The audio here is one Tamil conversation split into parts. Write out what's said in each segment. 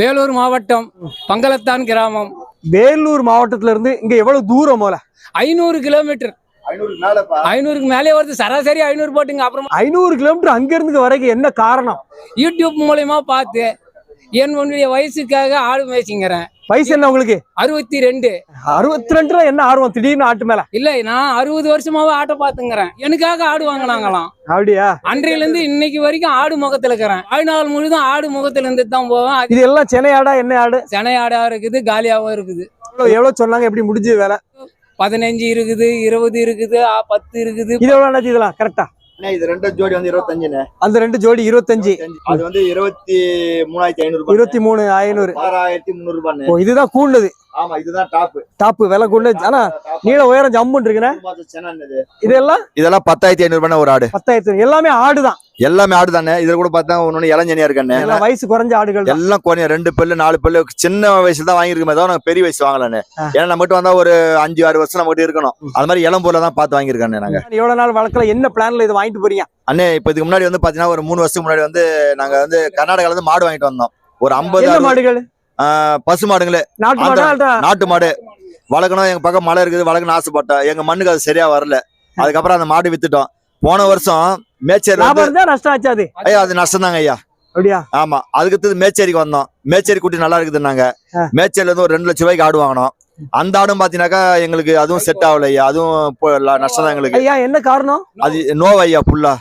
வேலூர் மாவட்டம் பங்களத்தான் கிராமம். வேலூர் மாவட்டத்துல இருந்து இங்க எவ்வளவு தூரம் போல? ஐநூறு கிலோமீட்டர். ஐநூறுக்கு மேலே வருது. சராசரி ஐநூறு போட்டுங்க. அப்புறம் ஐநூறு கிலோமீட்டர் அங்க இருந்து வரைக்கும் என்ன காரணம்? யூடியூப் மூலயமா பார்த்து என் உன்னுடைய வயசுக்காக ஆடு மேய்ச்சிங்கிறேன். வயசு என்ன உங்களுக்கு? அறுபத்தி ரெண்டு. அறுபத்தி ரெண்டுல என்ன ஆர்வம்? திடீர்னு ஆட்டு மேல. இல்லை நான் அறுபது வருஷமாவே ஆட்டை பார்த்துங்கிறேன். எனக்காக ஆடு வாங்கினாங்களாம். அப்படியா? அன்றையிலேருந்து இன்னைக்கு வரைக்கும் ஆடு முகத்தில் இருக்கிறேன். வாழ்நாள் முழுதும் ஆடு முகத்துல இருந்து தான் போவேன். இது எல்லாம் சென்னை ஆடா என்ன ஆடு? செனை ஆடாவும் இருக்குது காலியாகவும் இருக்குது. எவ்வளவு சொன்னாங்க? எப்படி முடிஞ்சது வேலை? பதினஞ்சு இருக்குது இருபது இருக்குது பத்து இருக்குது. இது எவ்வளவு இதெல்லாம்? கரெக்டா இது ரெண்டு ஜோடி வந்து இருபத்தஞ்சுண்ணே. அந்த ரெண்டு ஜோடி இருபத்தஞ்சு. அது வந்து இருபத்தி மூணாயிரத்தி ஐநூறு இருபத்தி மூணு ஐநூறு ஆறாயிரத்தி முந்நூறு ரூபாய் இதுதான் கூண்டது. ஆமா இதுதான் டாப் டாப்பு விலை கூண்டது ஆனா நீள உயரம் ஜம்முன்னு இருக்குண்ணே. இதெல்லாம்? இதெல்லாம் பத்தாயிரத்தி ஐநூறு ரூபாய் ஒரு ஆடு. பத்தாயிரத்து எல்லாமே ஆடுதான். எல்லாமே ஆடு தானே இதுல கூட பார்த்தா ஒன்னு இளஞ்சனியா இருக்கண்ணே. எல்லாம் வயசு குறைஞ்ச ஆடுகள் தான். எல்லாம் குறைய ரெண்டு பல்லு நாலு பல்லு சின்ன வயசுல தான் வாங்கியிருக்கோமே நாங்க பெரிய வயசு வாங்கலான்னு ஆ. ஏன்னா நம்ம கிட்ட வந்தா ஒரு அஞ்சு ஆறு வருஷம் நம்ம கிட்ட இருக்கணும். அது மாதிரி இளம்பூர்ல தான் பார்த்து வாங்கியிருக்கானே நாங்க. எவ்வளவு நாள் வளர்க்கல என்ன பிளான்ல இதை வாங்கிட்டு போறீங்க? அண்ணே இப்ப இதுக்கு முன்னாடி வந்து பாத்தீங்கன்னா ஒரு மூணு வருஷத்துக்கு முன்னாடி வந்து நாங்க வந்து கர்நாடகால இருந்து மாடு வாங்கிட்டு வந்தோம். ஒரு ஐம்பது மாடுகள்? பசு மாடுங்களே. நாட்டு. மாடா? வளர்க்கணும் எங்க பக்கம் மழை இருக்குது வளர்க்கணும்னு ஆசைப்பட்டோம் எங்க மண்ணுக்கு அது சரியா வரல. அதுக்கப்புறம் அந்த மாடு வித்துட்டோம். போன வருஷம் மேச்சேரி நஷ்டம் ஆச்சு அது ஐயா அது நஷ்டம் தாங்க ஐயா. அப்படியா? ஆமா அதுக்கு மேச்சேரிக்கு வந்தோம். மேச்சேரி குட்டி நல்லா இருக்குதுன்னாங்க. ஆ. மேச்சேரில இருந்து ஒரு ரெண்டு லட்சம் ரூபாய்க்கு ஆடு வாங்கினோம். அந்த ஆடும் பாத்தீங்கன்னாக்கா எங்களுக்கு அதுவும் செட் ஆகல ஐயா. அதுவும் நஷ்டம் தான் எங்களுக்கு. ஐயா என்ன காரணம்? அது நோவ் ஐயா ஃபுல்லா.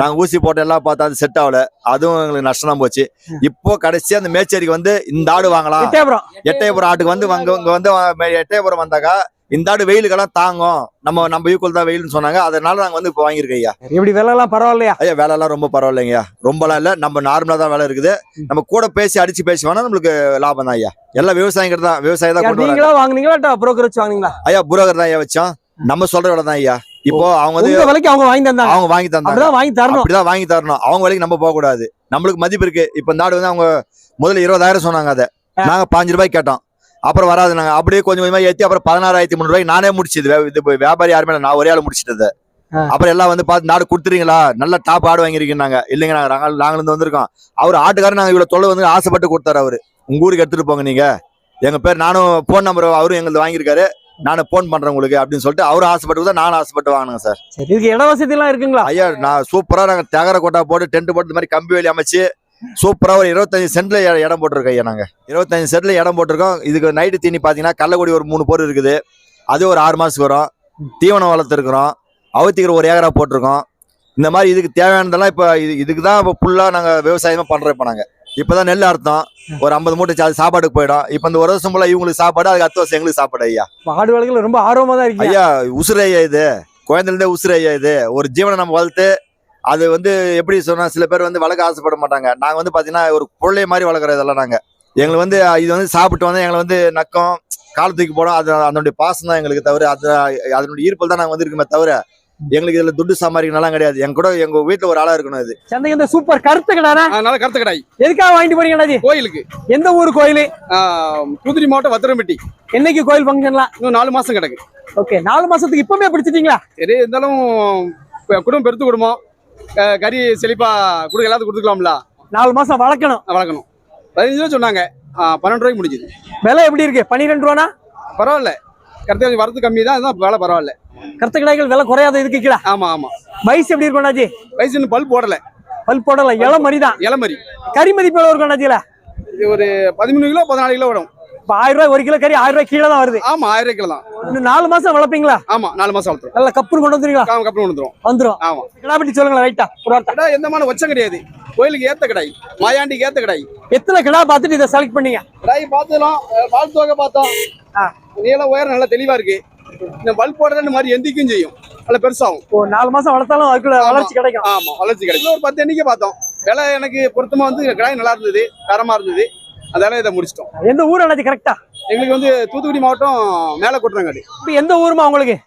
நாங்க ஊசி போட்டு எல்லாம் பார்த்தா அது செட் ஆகல. அதுவும் எங்களுக்கு நஷ்டம் தான் போச்சு. இப்போ கடைசியா அந்த மேச்சேரிக்கு வந்து இந்த ஆடு வாங்கலாம். எட்டயபுரம். ஆட்டுக்கு வந்து இங்க வந்து எட்டயபுரம் வந்தாக்கா இந்த ஆடு வெயிலுக்கெல்லாம் தாங்கும். நம்ம நம்ம ஈக்குவல் தான் வெயில்னு சொன்னாங்க. அதனால நாங்க வந்து இப்போ வாங்கியிருக்கோம் ஐயா. எப்படி விலை எல்லாம் பரவாயில்லையா? ஐயா வேலை எல்லாம் ரொம்ப பரவாயில்லைங்கய்யா ரொம்பலாம் இல்ல. நம்ம நார்மலா தான் வேலை இருக்குது. நம்ம கூட பேசி அடிச்சு பேசி வேணா நம்மளுக்கு லாபம் தான் ஐயா. எல்லாம் விவசாயிகள் தான் விவசாயி தான் கொண்டு வாங்குனீங்களா புரோக்கர் வச்சு வாங்குனீங்களா? ஐயா புரோகர் தான் ஐயா வச்சோம். நம்ம சொல்ற வேலை தான் ஐயா. இப்போ அவங்க வந்து விலைக்கு அவங்க வாங்கி தந்தாங்க. அவங்க வாங்கி தந்தாங்க. வாங்கி தரணும். அப்படிதான் வாங்கி தரணும். அவங்க வரைக்கும் நம்ம போக கூடாது. நம்மளுக்கு மதிப்பு இருக்கு. இப்ப இந்த ஆடு வந்து அவங்க முதல்ல இருபதாயிரம் சொன்னாங்க அதை. நாங்க பாஞ்சு ரூபாய்க்கு கேட்டோம். அப்புறம் வராது நாங்க. அப்படியே கொஞ்சம் கொஞ்சமா ஏத்தி அப்புறம் பதினாறாயிரத்தி முந்நூறு ரூபாய்க்கு நானே முடிச்சது. இது வியாபாரி யாருமே நான் ஒரே ஆள் முடிச்சிட்டது. அப்புறம் எல்லாம் வந்து பார்த்து நாடு கொடுத்துறீங்களா? நல்ல டாப் ஆடு வாங்கிருக்கீங்க இல்லைங்க நாங்க நாங்க நாங்க இருந்து வந்திருக்கோம். அவர் ஆட்டுக்காரர் நாங்க இவ்வளவு தொலை வந்து ஆசைப்பட்டு கொடுத்தாரு அவரு. உங்க ஊருக்கு எடுத்துட்டு போங்க நீங்க. எங்க பேர் நானும் போன் நம்பர் அவரும் எங்களுக்கு வாங்கியிருக்காரு. நானும் போன் பண்றேன் உங்களுக்கு அப்படின்னு சொல்லிட்டு அவரும் ஆசைப்பட்டு தான் நானும் ஆசைப்பட்டு வாங்கினேன் சார். சரி இதுக்கு இட வசதி எல்லாம் இருக்குங்களா? ஐயா நான் சூப்பரா நாங்க தகர கொட்டா போட்டு டென்ட் போட்டு இந்த மாதிரி கம்பி வேலி அமைச்சு சூப்பரா ஒரு இருபத்தஞ்சு சென்ட்ல இட- இடம் போட்டிருக்கோம் ஐயா நாங்க. இருபத்தஞ்சு சென்ட்ல இடம் போட்டிருக்கோம். இதுக்கு நைட்டு தீனி பாத்தீங்கன்னா கள்ளக்குடி ஒரு மூணு போர் இருக்குது. அது ஒரு ஆறு மாசத்துக்கு வரும். தீவனம் வளர்த்துருக்குறோம். அவுத்திக்கிற ஒரு ஏக்கரா போட்டிருக்கோம். இந்த மாதிரி இதுக்கு தேவையானதெல்லாம் இப்போ இது இதுக்கு தான் இப்போ ஃபுல்லாக நாங்கள் விவசாயமாக பண்ணுறோம் இப்போ நாங்கள் இப்போ தான் நெல் அர்த்தம் ஒரு ஐம்பது மூட்டை சா- அது சாப்பாடுக்கு போயிடும். இப்போ இந்த ஒரு வருஷம் ஃபுல்லாக இவங்களுக்கு சாப்பாடு அதுக்கு அடுத்த வருஷம் எங்களுக்கு சாப்பாடு ஐயா. ஆடு வளர்க்கல ரொம்ப ஆர்வமா தான் இருக்கீங்க. ஐயா உசுறு ஐயா இது. குழந்தைலேருந்தே உசுறு ஐயா இது. ஒரு ஜீவனை நம்ம வளர்த்து அது வந்து எப்படி சொன்னா சில பேர் வந்து வளர்க்க ஆசைப்பட மாட்டாங்க. நாங்க வந்து பாத்தீங்கன்னா ஒரு பொருளை மாதிரி வளர்க்குற இதெல்லாம் நாங்க. எங்களுக்கு வந்து இது வந்து சாப்பிட்டு வந்து எங்களை வந்து நக்கம் கால் தூக்கி போடும். அது அதனுடைய பாசம் தான் எங்களுக்கு தவிர அது அதனுடைய ஈர்ப்பில் தான் நாங்க வந்திருக்கோமே தவிர எங்களுக்கு இதுல துட்டு சம்பாதிக்கணும் கிடையாது. எங்க கூட எங்க வீட்டுல ஒரு ஆளா இருக்கணும் இது சந்தைக்கு இந்த சூப்பர் கருத்து கடானா அதனால கருத்து கடாய் எதுக்காக வாங்கிட்டு போறீங்க அண்ணாஜி கோயிலுக்கு. எந்த ஊர் கோயில்? தூத்துக்குடி மாவட்டம் வத்திரம்பட்டி. என்னைக்கு கோயில் ஃபங்க்ஷன்லாம் இன்னும் நாலு மாசம் கிடக்கு. ஓகே நாலு மாசத்துக்கு இப்பவுமே பிடிச்சிட்டீங்களா? சரி இருந்தாலும் குடும்பம் பெருத்து குடும்பம். கறி செழிப்பா கொடுக்க எல்லாத்துக்கும் கொடுத்துக்கலாம்ல. நாலு மாசம் வளர்க்கணும். வளர்க்கணும். பதினஞ்சு ரூபா சொன்னாங்க. பன்னெண்டு ரூபாய்க்கு முடிஞ்சுது. விலை எப்படி இருக்கு? பன்னிரெண்டு ரூபானா? பரவாயில்ல. கருத்து கொஞ்சம் வரது கம்மி தான். அதான் வேலை பரவாயில்ல. கருத்து கடாய்கள் விலை குறையாத இதுக்கு கீழே. ஆமா ஆமா. வயசு எப்படி இருக்கும் அண்ணாஜி? வயசு இன்னும் பல் போடல. பல் போடலாம் இளம் மரி தான் இளமரி கறி மதிப்பு எவ்வளவு இருக்கும் அண்ணாஜில இது ஒரு பதிமூணு கிலோ பதினாலு கிலோ வரும். இப்ப ஆயிரம் ரூபாய் ஒரு கிலோ கறி ஆயிரம் ரூபாய் கீழே தான் வருது. ஆமா ஆயிரம் கிலோ தான். இன்னும் நாலு மாசம் வளர்ப்பீங்களா? ஆமா நாலு மாசம் வளர்த்துரும் நல்ல கப்புனு கொண்டு வந்துருவீங்களா? காம கப்பல் வந்துரும் வந்துரும். ஆமா. கிடா பட்டி சொல்லுங்களேன் ரைட்டா ஒரு வார்த்தை. எந்த மாதிரி வச்சம் கிடையாது. கோயிலுக்கு ஏத்த கடாய் மாயாண்டிக்கு ஏத்த கடாய் எத்தனை கிடா பார்த்துட்டு இதை செலக்ட் பண்ணீங்க? கடாய் பார்த்தோம் பால் தோகை பார்த்தோம். நீளம் உயரம் நல்லா தெளிவா இருக்கு. இந்த பல்ப் போடுற இந்த மாதிரி எந்திக்கும் செய்யும். நல்ல பெருசாகும். ஒரு நாலு மாசம் வளர்த்தாலும் அதுக்குள்ள. வளர்ச்சி கிடைக்கும். ஆமா வளர்ச்சி கிடைக்கும். ஒரு பத்து எண்ணிக்கை பார்த்தோம். விலை எனக்கு பொருத்தமா வந்து கடாய் நல்லா இருந்தது தரமா இருந்தது. அதனால இதை முடிச்சிட்டோம். எந்த ஊர் அண்ணாச்சி கரெக்டா எங்களுக்கு வந்து தூத்துக்குடி மாவட்டம் மேல கொட்டுறங்காடு. இப்ப எந்த ஊருமா உங்களுக்கு?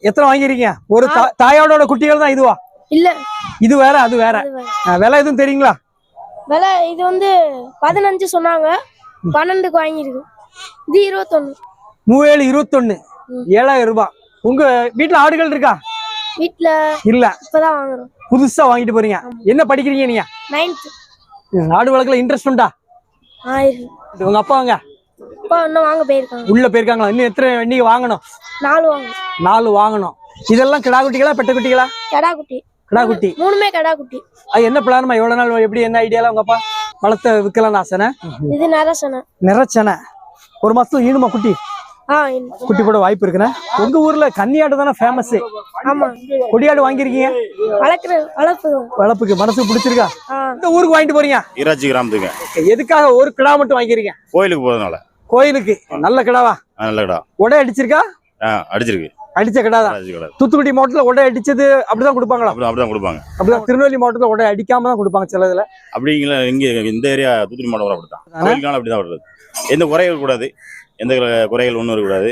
எத்தனை வாங்கிருக்கீங்க ஒரு தா- தாயோட குட்டிகள் தான் இதுவா? இல்ல. இது வேற அது வேற. விலை எதுவும் தெரியுங்களா? விலை இது வந்து பதினஞ்சு சொன்னாங்க. பன்னெண்டுக்கு வாங்கியிருக்கு. இது இருபத்தொன்னு. மூவேழு இருபத்தொன்னு. ஏழாயிரம் ரூபாய். உங்க வீட்டுல ஆடுகள் இருக்கா? வீட்ல இல்ல. இப்பதான் வாங்குறோம். புதுசா வாங்கிட்டு போறீங்க. என்ன படிக்கிறீங்க நீங்க? ஆடு வளர்க்கல இன்ட்ரெஸ்ட் உண்டா? உங்க அப்பா வாங்க. உள்ள போயிருக்காங்களா? இன்னும் எத்தனை இன்னைக்கு வாங்கணும்? நாலு நாலு வாங்கணும். இதெல்லாம் கிடா குட்டிகளா பெட்ட குட்டிகளா? கடா குட்டி. கிடா குட்டி. மூணுமே கடா குட்டி. அது என்ன பிளானுமா எவ்வளவு நாள் எப்படி என்ன ஐடியால உங்க அப்பா வளர்த்த விற்கலாம்னு ஆசைன இது நரசனை. நிறைச்சனை ஒரு மாசத்துல ஈனுமா குட்டி. குட்டி போட வாய்ப்பு இருக்குண்ணே? உங்க ஊர்ல கன்னியாடு தானே ஃபேமஸ் ஆமா. கொடியாடு வளர்ப்பு. வளர்ப்புக்கு மனசுக்கு பிடிச்சிருக்கா? இந்த ஊருக்கு வாங்கிட்டு போறீங்க? ஈராட்சி கிராமத்துக்கு. எதுக்காக ஒரு கிடா மட்டும் வாங்கிருக்கீங்க கோயிலுக்கு போகிறதுனால கோயிலுக்கு. நல்ல கிடாவா? நல்ல கடா. உடை அடிச்சிருக்கா? அடிச்சிருக்கு. அடிச்ச கிடாதான் கடை. தூத்துக்குடி மாவட்டத்துல உடை அடிச்சது அப்படிதான் கொடுப்பாங்களா? அப்படி அப்படிதான் கொடுப்பாங்க. அப்படிதான் திருநெல்வேலி மாவட்டத்துல உடை அடிக்காம தான் கொடுப்பாங்க சில இதுல. அப்படிங்களா இங்கே இந்த ஏரியா தூத்துக்குடி மாவட்டம் அப்படிதான் அப்படிதான் வருது எந்த குறைகள் கூடாது. எந்த குறைகள் ஒன்றும் இருக்கக்கூடாது.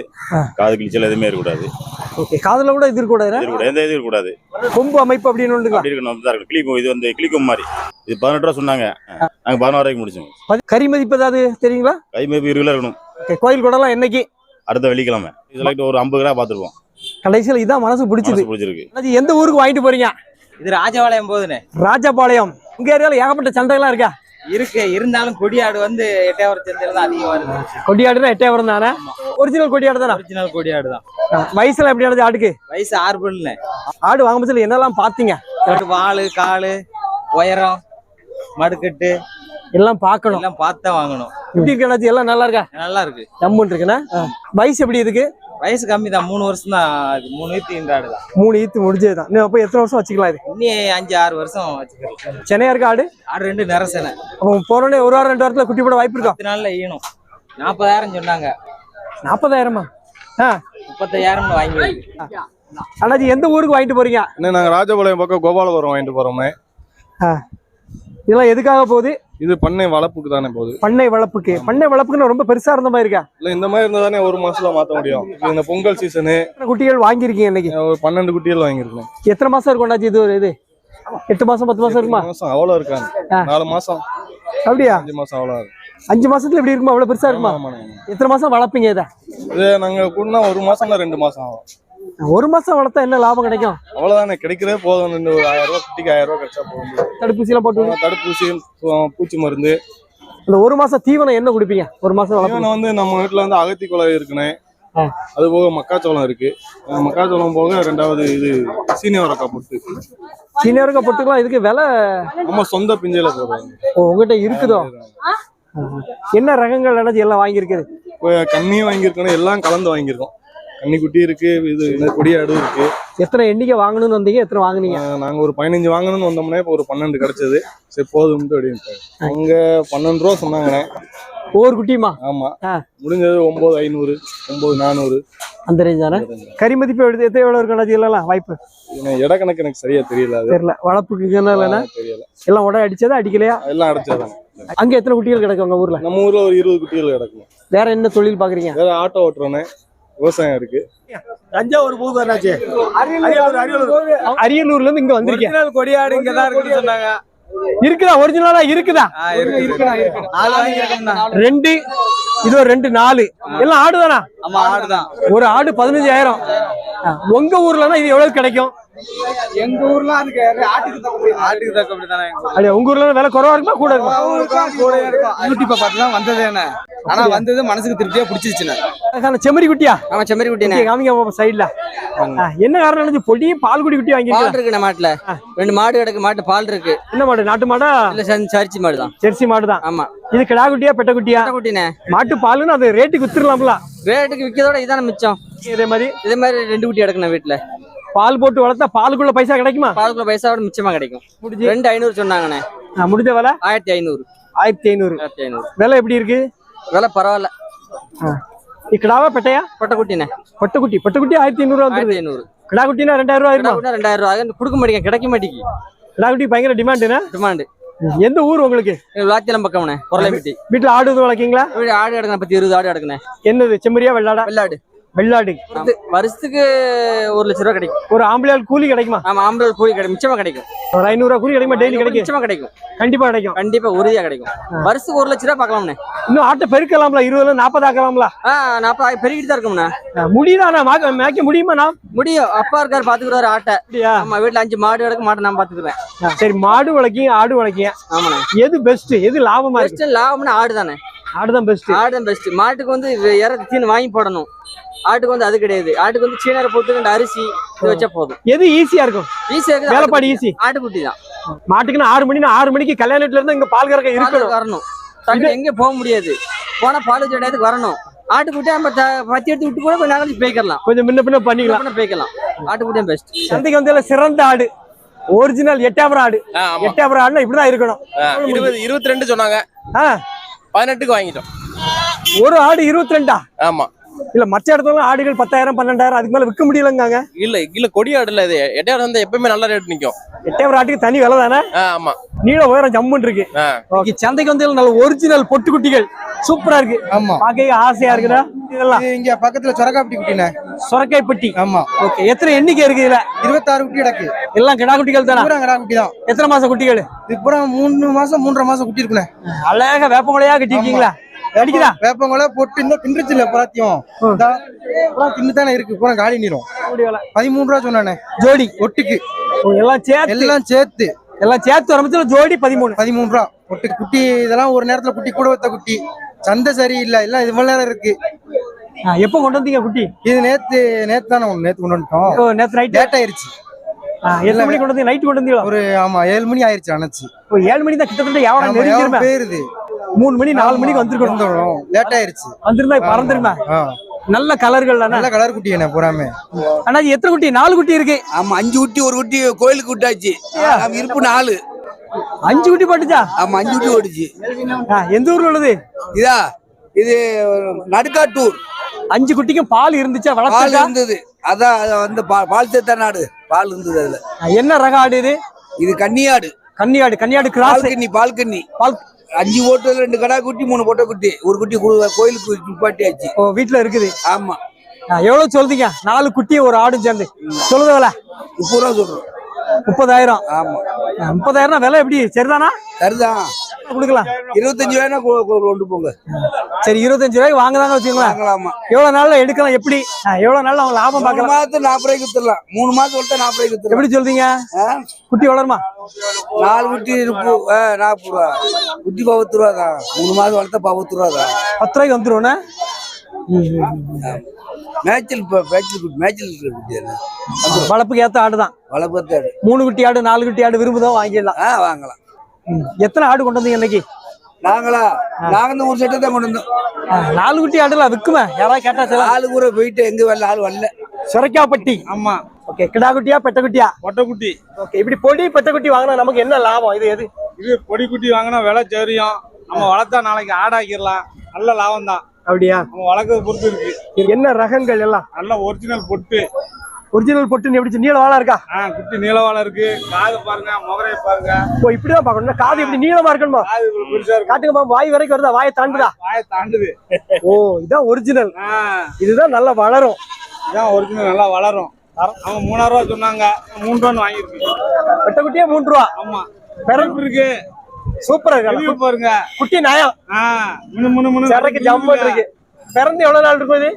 காது கிழிச்சல் எதுவுமே இருக்கக்கூடாது. ஓகே காதுல கூட இது இருக்கக்கூடாது இருக்கக்கூடாது எந்த இது இருக்கக்கூடாது. கொம்பு அமைப்பு அப்படின்னு அப்படி இருக்கணும் அப்படிதான் இருக்கணும். கிளிக்கும் இது வந்து கிளிக்கும் மாதிரி. இது பதினெட்டு ரூபா சொன்னாங்க. நாங்கள் பதினாறு ரூபாய்க்கு முடிச்சோம். கறி மதிப்பு ஏதாவது தெரியுங்களா? கை மேய்ப்பு இருக்கலாம் இருக்கணும். ஓகே கோயில் கூடலாம் என்னைக்கு? அடுத்த வெள்ளிக்கிழமை. இதில் ஒரு ஐம்பது கிலோ பார்த்துருப்போம் கடைசியில இதான் மனசு பிடிச்சது. மனசு பிடிச்சிருக்கு. எந்த ஊருக்கு வாங்கிட்டு போறீங்க? இது ராஜபாளையம் போகுதுண்ணே. ராஜபாளையம். உங்க ஏரியால ஏகப்பட்ட சந்தைலாம் இருக்கா? இருக்கு. இருந்தாலும் கொடியாடு வந்து எட்டையாவர சந்தையில தான் அதிகம் வருது. கொடியாடுனா எட்டயபுரம் தானே? ஒரிஜினல் கொடியாடு தானே? ஒரிஜினல் கொடியாடு தான். வயசுல எப்படி நடந்தது ஆட்டுக்கு வயசு ஆறு பல்லுண்ணே ஆடு வாங்கும் போதுல என்னெல்லாம் பாத்தீங்க வாலு காலு உயரம் மடுக்கட்டு. எல்லாம் பார்க்கணும். எல்லாம் பார்த்து வாங்கணும். எப்படி இருக்கு எல்லாம் நல்லா இருக்கா? நல்லா இருக்கு. ஜம்முன்னு இருக்குண்ணா வயசு எப்படி இதுக்கு? வயசு கம்மி தான். மூணு வருஷம் தான் அது மூணு வீட்டு ஈன்றாடு தான். மூணு ஈத்து முடிஞ்சது தான் இன்னும் அப்போ எத்தனை வருஷம் வச்சுக்கலாம் இது? இன்னி அஞ்சு ஆறு வருஷம் வச்சுக்கலாம் சென்னையா இருக்க ஆடு? ஆடு ரெண்டு நிறசனை அப்போ போனோடனே ஒரு வாரம் ரெண்டு வாரத்துல குட்டி போட வாய்ப்பு இருக்கா? பத்து நாள்ல ஈனும். நாற்பதாயிரம் சொன்னாங்க. நாற்பதாயிரமா ஆ. முப்பத்தாயிரம்னு வாங்கி அண்ணாச்சி எந்த ஊருக்கு வாங்கிட்டு போறீங்க? இன்னும் நாங்கள் ராஜபாளையம் பக்கம் கோபாலபுரம் வாங்கிட்டு போகிறோமே இதெல்லாம் எதுக்காக போகுது? இது பண்ணை வளர்ப்புக்கு தானே போகுது. பண்ணை வளர்ப்புக்கு. பண்ணை வளர்ப்புக்குன்னு ரொம்ப பெருசா இருந்த மாதிரி இருக்கா? இல்லை இந்த மாதிரி இருந்தால் தானே ஒரு மாசத்துல மாற்ற முடியும். இந்த பொங்கல் சீசனு குட்டிகள் வாங்கியிருக்கீங்க இன்னைக்கு? ஒரு பன்னெண்டு குட்டிகள் வாங்கியிருக்கேன். எத்தனை மாசம் இருக்கும் இது ஒரு இது? எட்டு மாசம் பத்து மாசம் இருக்குமா? மாசம் அவ்வளோ இருக்காங்க. நாலு மாசம். அப்படியா? அஞ்சு மாசம் அவ்வளோ இருக்கு அஞ்சு மாசத்துல எப்படி இருக்குமா? அவ்வளவு பெருசா இருக்குமா. எத்தனை மாசம் வளர்ப்பீங்க இதை? இது நாங்கள் கூடனா ஒரு மாசம் ரெண்டு மாசம் ஆகும். ஒரு மாசம் வளர்த்தா என்ன லாபம் கிடைக்கும்? அவ்வளோதானே கிடைக்கிறதே போதும். ரெண்டு ஒரு ஆயிரம் ரூபா குட்டிக்கு ஆயிரம் ரூபா கிடைச்சா போதும். தடுப்பூசி எல்லாம் போட்டு தடுப்பூசி பூச்சி மருந்து. அந்த ஒரு மாசம் தீவனம் என்ன குடிப்பீங்க? ஒரு மாசம் இவனை வந்து நம்ம வீட்டில் வந்து அகத்தி குலை இருக்குண்ணே. அது போக மக்காச்சோளம் இருக்கு. மக்காச்சோளம் போக ரெண்டாவது இது சீனி வரக்காய் பொட்டு. சீனியருக்க பொட்டுக்கலாம் இதுக்கு விலை? நம்ம சொந்த பிஞ்சையில போடுறாங்க ஓ, உங்ககிட்ட இருக்குதோ? என்ன ரகங்கள் எனர்ஜி எல்லாம் வாங்கியிருக்குது? கண்ணியும் வாங்கியிருக்கோம் எல்லாம் கலந்து வாங்கியிருக்கோம். கன்னி குட்டி இருக்கு இது இந்த கொடியாடு இருக்கு. எத்தனை எண்ணிக்கை வாங்கணும்னு வந்தீங்க? எத்தனை வாங்குனீங்க? நாங்க ஒரு பதினஞ்சு வாங்கணும்னு வந்தோம்னா இப்போ ஒரு பன்னெண்டு கிடைச்சது. சரி போதும்ட்டு அப்படின்ட்டு அங்க பன்னெண்டு ரூபா சொன்னாங்கண்ணே. ஒவ்வொரு குட்டியுமா? ஆமா. முடிஞ்சது ஒன்பது ஐநூறு ஒன்பது நானூறு. அந்த ரேஞ்ச் தானே? கறி மதிப்பு எத்தனை எவ்வளவு இருக்கு எனர்ஜி எல்லாம் வாய்ப்பு? இட கணக்கு எனக்கு சரியா தெரியல தெரியல. வளர்ப்புக்கு ஆ, தெரியல. எல்லாம் உடை அடிச்சதா அடிக்கலையா? எல்லாம் அடைச்சதாங்க அங்க எத்தனை குட்டிகள் கிடக்கும் உங்க ஊர்ல? நம்ம ஊர்ல ஒரு இருபது குட்டிகள் கிடக்கும். வேற என்ன தொழில் பாக்குறீங்க? வேற ஆட்டோ ஓட்டுறோன்னே விவசாயம் இருக்கு. தஞ்சாவூர் பூதராஜ் அரியலூர். அரியலூர் அரியலூர்ல இருந்து இங்க வந்திருக்கேன் கொடியாடு இங்க தான் இருக்குன்னு சொன்னாங்க. இருக்குதா? ஒரிஜினலா இருக்குதா. ரெண்டு இது ஒரு ரெண்டு நாலு. எல்லாம் ஆடுதானா? ஒரு ஆடு பதினஞ்சாயிரம். உங்க ஊர்லனா இது எவ்வளவு கிடைக்கும்? எங்க ஊர்ல அதுக்கு ஆட்டுக்கு தான் ஆட்டுக்கு தக்க அப்படிதானே? அப்படியே உங்க ஊர்ல விலை குறவா இருக்குமா? கூட இருக்குமா? கூட இருக்கும். யூடியூப்பை பார்த்து தான் வந்தது என்ன? ஆனா வந்தது மனசுக்கு திருப்தியா பிடிச்சிருச்சுண்ணே செம்மறி குட்டியா? ஆமா செம்மறி இங்க காமிங்க சைடுல என்ன காரணம் நினைச்சு பொடியும் பால் குடி குட்டி பால் இருக்கு நம்ம மாட்டுல ரெண்டு மாடு கிடக்கு மாட்டு பால் இருக்கு. என்ன மாடு நாட்டு மாடா? இல்ல சரி- சரிச்சி மாடு தான் ஜெர்சி மாடு தான் ஆமா. இது கிடா குட்டியா பெட்ட குட்டியா? குட்டினே. மாட்டு பாலுன்னு அது ரேட்டுக்கு வித்துடலாம்ல ரேட்டுக்கு விற்கிறதோட இதான மிச்சம். இதே மாதிரி. இதே மாதிரி ரெண்டு குட்டி கிடக்குண்ணே வீட்டுல. பால் போட்டு வளர்த்தா பாலுக்குள்ள பைசா கிடைக்குமா? பாலுக்குள்ள பைசாவோட மிச்சமா கிடைக்கும். முடிஞ்சு? ரெண்டு ஐநூறு சொன்னாங்கண்ணே. முடிஞ்ச விலை? ஆயிரத்தி ஐநூறு. ஆயிரத்தி ஐநூறு. ஆயிரத்தி ஐநூறு. விலை எப்படி இருக்கு? விலை பரவாயில்ல. கிடாவா பெட்டையா? பொட்டை குட்டினே பொட்டக்குட்டி. பொட்டக்குட்டி ஆயிரத்தி ஐநூறு ஆயிரத்தி ஐநூறு. கிடா குட்டினா ரெண்டாயிரம் ரூபாய் இருக்குமா ரெண்டாயிரம் ரூபா. அது கொடுக்க மாட்டேங்க கிடைக்க மாட்டேங்கி. கிடா குட்டி பயங்கர டிமாண்டுனா டிமாண்டு. எந்த ஊர் உங்களுக்கு? விளாத்தியம் பக்கம்ண்ணே குரலைப்பட்டி வீட்டுல ஆடு வளர்க்கீங்களா? வீடு ஆடு கிடக்குண்ணே பத்தி இருபது ஆடு கிடக்குண்ணே என்னது செம்மறியா வெள்ளாடா? வெள்ளாடு. வெள்ளாடு. வருஷத்துக்கு ஒரு லட்ச ரூபா கிடைக்கும். ஒரு ஆம்பளையால் கூலி கிடைக்குமா? ஆமா ஆம்பளை கூலி கிடைக்கும். மிச்சமா கிடைக்கும். ஒரு ஐநூறு கூலி கிடைக்குமா? டெய்லி கிடைக்கும் மிச்சமா கிடைக்கும். கண்டிப்பா கிடைக்கும். கண்டிப்பா உறுதியா கிடைக்கும். வருஷத்துக்கு ஒரு லட்ச ரூபா பார்க்கலாம்ண்ணே. இன்னும் ஆட்டை பெருக்கலாம்ல இருபதுல நாற்பது ஆக்கலாம்ல? நாற்பது பெருகிட்டு தான் இருக்கும்ண்ணே. முடியுதா நான் மேய்க்க முடியுமா நான் முடியும். அப்பா இருக்காரு பாத்துக்கிறாரு ஆட்டை. ஆமா வீட்டுல அஞ்சு மாடு கிடக்கு மாட்டை நான் பாத்துக்குவேன் ஆ, சரி மாடு வளர்க்கிங்க ஆடு வளர்க்கிங்க ஆமாண்ணே. எது பெஸ்ட் எது லாபமா பெஸ்ட் லாபம்னா ஆடு தானே ஆடுதான் பெஸ்ட் ஆடு தான் பெஸ்ட் மாட்டுக்கு வந்து இற தீனு வாங்கி போடணும். ஆட்டுக்கு வந்து அது கிடையாது. ஆட்டுக்கு வந்து சீனரை போட்டு ரெண்டு அரிசி இது வச்சா போதும். எது ஈஸியா இருக்கும்? ஈஸியா இருக்குது. வேலைப்பாடு ஈஸி ஆட்டுக்குட்டி தான். மாட்டுக்குன்னு ஆறு மணி ஆறு மணிக்கு கல்யாண வீட்டுல இருந்து இங்க பால் கறக்க இருக்கணும். வரணும் எங்க போக முடியாது. போனா பால் இடத்துக்கு வரணும். ஆட்டுக்குட்டி நம்ம த- பத்தி எடுத்து விட்டு கூட கொஞ்சம் நாளைக்கு பேய்க்கலாம் கொஞ்சம் முன்ன பின்ன பண்ணிக்கலாம். பேய்க்கலாம். ஆட்டுக்குட்டியும் பெஸ்ட் சந்தைக்கு வந்து சிறந்த ஆடு. ஒரிஜினல் எட்டாபுரம் ஆடு. எட்டாபுரம் ஆடுனா இப்படிதான் இருக்கணும். இருபது இருபத்தி ரெண்டு சொன்னாங்க. பதினெட்டுக்கு வாங்கிட்டோம். ஒரு ஆடு இருபத்தி ரெண்டா? ஆமா. இல்ல மற்ற இடத்துல ஆடுகள் பத்தாயிரம் பன்னெண்டாயிரம் அதுக்கு மேல விற்க முடியலங்காங்க. இல்ல இல்ல கொடி ஆடுல இது. எட்டையாடு வந்து எப்பவுமே நல்ல ரேட் நிக்கும். எட்டாபுரம் ஆட்டுக்கு தனி விலை தானே? ஆமா. நீள உயரம் ஜம்முன்னு இருக்கு. சந்தைக்கு வந்து நல்ல ஒரிஜினல் பொட்டுக்குட்டிகள். சூப்பரா இருக்கு. ஆமா. பார்க்க ஆசையா இருக்குதா இதெல்லாம். இது இங்க பக்கத்துல சொரக்காப்பட்டி குட்டினே சுரக்காய் பெட்டி ஆமா. ஓகே எத்தனை எண்ணிக்கை இருக்கு இதுல? இருபத்தாறு குட்டி கிடக்கு. எல்லாம் கிடா குட்டிகள் தானே? கடா குட்டி தான். எத்தனை மாசம் குட்டிகள்? இது பூரா மூணு மாசம் மூன்றரை மாசம் குட்டி இருக்குண்ணே. அழகா வேப்பமலையா கட்டிருக்கீங்களா அடிக்குதா? வேப்பங்குள பொட்டு இன்னும் தின்றுச்சு இல்ல புறாத்தியம் தின்னு தானே இருக்கு பூரா காலி நீரும். பதிமூணு ரூபா சொன்னானே ஜோடி ஒட்டுக்கு. எல்லாம் சேர்த்து. எல்லாம் சேர்த்து. எல்லாம் சேர்த்து வரம்பத்துல ஜோடி பதிமூணு. பதிமூணு ரூபா ஒட்டுக்கு. குட்டி இதெல்லாம் ஒரு நேரத்துல குட்டி கூட வைத்த குட்டி. சந்தை சரியில்லை எல்லாம் இவ்வளவு நேரம் இருக்கு. எப்போ கொண்டு வந்தீங்க குட்டி? இது நேத்து நேத்து தானே நேத்து கொண்டு வந்துட்டோம். நேத்து நைட் லேட் ஆயிருச்சு. மணிக்கு கொண்டு வந்தீங்க? நைட் கொண்டு வந்தீங்களா? ஒரு ஆமா ஏழு மணி ஆயிருச்சு அணைச்சு. ஏழு மணி தான் கிட்டத்தட்ட எவ்வளவு பேருது. மூணு மணி நாலு மணிக்கு வந்திருக்கணும் லேட் ஆயிருச்சு. வந்திருந்தா பறந்துருமே ஆ, நல்ல கலர்கள் நல்ல கலர் குட்டி என்ன பூராமே. ஆனா எத்தனை குட்டி? நாலு குட்டி இருக்கு. ஆமா அஞ்சு குட்டி ஒரு குட்டி கோயிலுக்கு விட்டாச்சு. இருப்பு நாலு. அஞ்சு குட்டி போட்டுச்சா? ஆமா அஞ்சு குட்டி ஓடிச்சு. எந்த ஊர்ல உள்ளது? இதா இது நடுக்காட்டூர் அஞ்சு குட்டிக்கும் பால் இருந்துச்சா? பால் இருந்தது. அதான் அது வந்து பால் சேர்த்த நாடு. பால் இருந்தது அதுல. என்ன ரக ஆடு இது? இது கன்னியாடு. கன்னியாடு கன்னியாடு கிராஸ் கன்னி பால் கன்னி பால் அஞ்சு ஓட்டு ரெண்டு கடா குட்டி மூணு பொட்டை குட்டி. ஒரு குட்டி கோயிலுக்கு நிப்பாட்டியாச்சு ஓ வீட்டுல இருக்குது? ஆமா. எவ்வளவு சொல்றீங்க? நாலு குட்டி ஒரு ஆடும் சேர்ந்து. சொல்லுதவல முப்பது ரூபா சொல்றோம். முப்பதாயிரம். ஆமா. முப்பதாயிரம் விலை எப்படி? சரிதானா? சரிதான் கொடுக்கலாம். இருபத்தஞ்சு கொண்டு போங்க. சரி இருபத்தஞ்சு ரூபாய்க்கு வாங்குறாங்க வச்சுங்களேன் வாங்கலாமா. எவ்வளவு நாள்ல எடுக்கலாம் எப்படி? எவ்வளவு நாள்ல அவங்க லாபம் பார்க்கலாம். மாதத்துக்கு நாற்பது ரூபாய்க்கு வித்துடலாம். மூணு மாசம் வளர்த்தா நாற்பது ரூபாய்க்கு எப்படி சொல்றீங்க? குட்டி வளருமா? நாலு குட்டி இருக்கு. நாற்பது ரூபா. குட்டி பத்து ரூபா தான் மூணு மாதம் வளர்த்தா பத்து ரூபா தான் பத்து ரூபாய்க்கு வந்துருவோண்ணே மேய்ச்சல் மேய்ச்சல் மேய்ச்சல் குட்டி வளர்ப்புக்கு ஏத்த ஆடுதான் வளர்ப்பத்தாடு மூணு குட்டி ஆடு நாலு குட்டி ஆடு விரும்புதோ வாங்கிடலாம். ஆ வாங்கலாம். எத்தனை ஆடு கொண்டு வந்தீங்க இன்னைக்கு? நாங்களா? நாங்க இந்த ஒரு செட்டை தான் கொண்டு வந்தோம். நாலு குட்டி ஆடுலாம் விக்குமே யாராவது கேட்டா சொல்ல ஆளு கூட போயிட்டு எங்க வரல ஆள் வரல. சுரைக்காப்பட்டி. ஆமா. ஓகே கிடா குட்டியா பெட்ட குட்டியா? ஒட்டக்குட்டி ஓகே இப்படி பொடி பெட்ட குட்டி வாங்கினா நமக்கு என்ன லாபம்? இது எது? இது பொடி குட்டி வாங்கினா விலை தெரியும் நம்ம வளர்த்தா நாளைக்கு ஆடாக்கிடலாம். நல்ல லாபம் தான் அப்படியா? நம்ம வளர்க்கறத பொறுத்து இருக்கு. இது என்ன ரகங்கள் எல்லாம்? நல்ல ஒரிஜினல் பொட்டு. ஒரிஜினல் பொட்டு எப்படி நீள வாழா இருக்கா? குட்டி நீளவாளம் இருக்கு. காது பாருங்க முகரைய பாருங்க. ஓ இப்படிதான் பார்க்கணும். காது எப்படி நீளமா இருக்கணுமா? காட்டுங்கம்மா வாய் வரைக்கும் வருதா? வாயை தாண்டுதா? வாயை தாண்டுது. ஓ இதான் ஒரிஜினல் இதுதான் நல்லா வளரும். இதான் ஒரிஜினல் நல்லா வளரும். அவங்க மூணாயிரம் ரூபா சொன்னாங்க. மூணு ரூபான்னு வாங்கியிருக்கு பெட்ட குட்டியே மூணு ரூபா ஆமா. பிறகு எப்படி இருக்கு. சூப்பரா இருக்கு? பாருங்க. குட்டி நயம். ஆ முனு முனு முனு சரக்கு ஜம்மன் இருக்கு. பிறந்து எவ்வளவு நாள் இருக்கும் இது?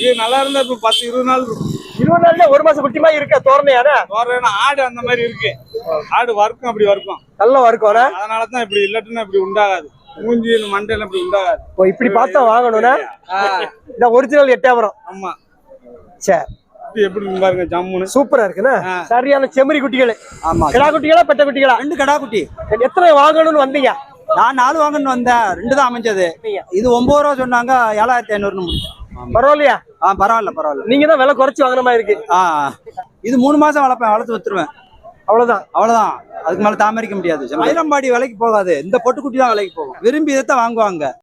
இது நல்லா இருந்தா இப்ப பத்து இருபது நாள் இருக்கும். இருபது நாள்ல ஒரு மாசம் குட்டிமா இருக்க தோரணையான தோறேன்னா ஆடு அந்த மாதிரி இருக்கு. ஆடு வறுக்கும் அப்படி வறுக்கும். நல்லா இருக்கும் அதனால தான் இப்படி இல்லாட்டினா இப்படி உண்டாகாது. மூஞ்சி மண்டையில இப்படி உண்டாகாது. ஓ இப்படி பார்த்தா வாங்கணும்னா? இந்த ஒரிஜினல் எட்டாபுரம் ஆமா. சரி எப்படி பாருங்க ஜம்முன்னு. சூப்பரா இருக்குண்ணா. சரியான செம்மறி குட்டிகள். ஆமா. கிடா குட்டிகளா பெட்ட குட்டிகளா? ரெண்டு கடா குட்டி. எத்தனை வாங்கணும்னு வந்தீங்க? நான் நாலு வாங்கன்னு வந்தேன். ரெண்டு தான் அமைஞ்சது. இது ஒன்பது ரூபா சொன்னாங்க ஏழாயிரத்தி ஐநூறுன்னு முடிச்சோம் பரவாயில்லையா? ஆ பரவாயில்ல பரவாயில்ல. நீங்க தான் விலை குறைச்சு வாங்குற மாதிரி இருக்கு. ஆ இது மூணு மாசம் வளர்ப்பேன் வளர்த்து வித்துருவேன். அவ்வளவுதான். அவ்வளவுதான். அதுக்கு மேல தாமரிக்க முடியாது. மயிலம்பாடி விலைக்கு போகாது. இந்த பொட்டுக்குட்டி தான் விலைக்கு போகும். விரும்பி இதைத்தான் வாங்குவாங்க.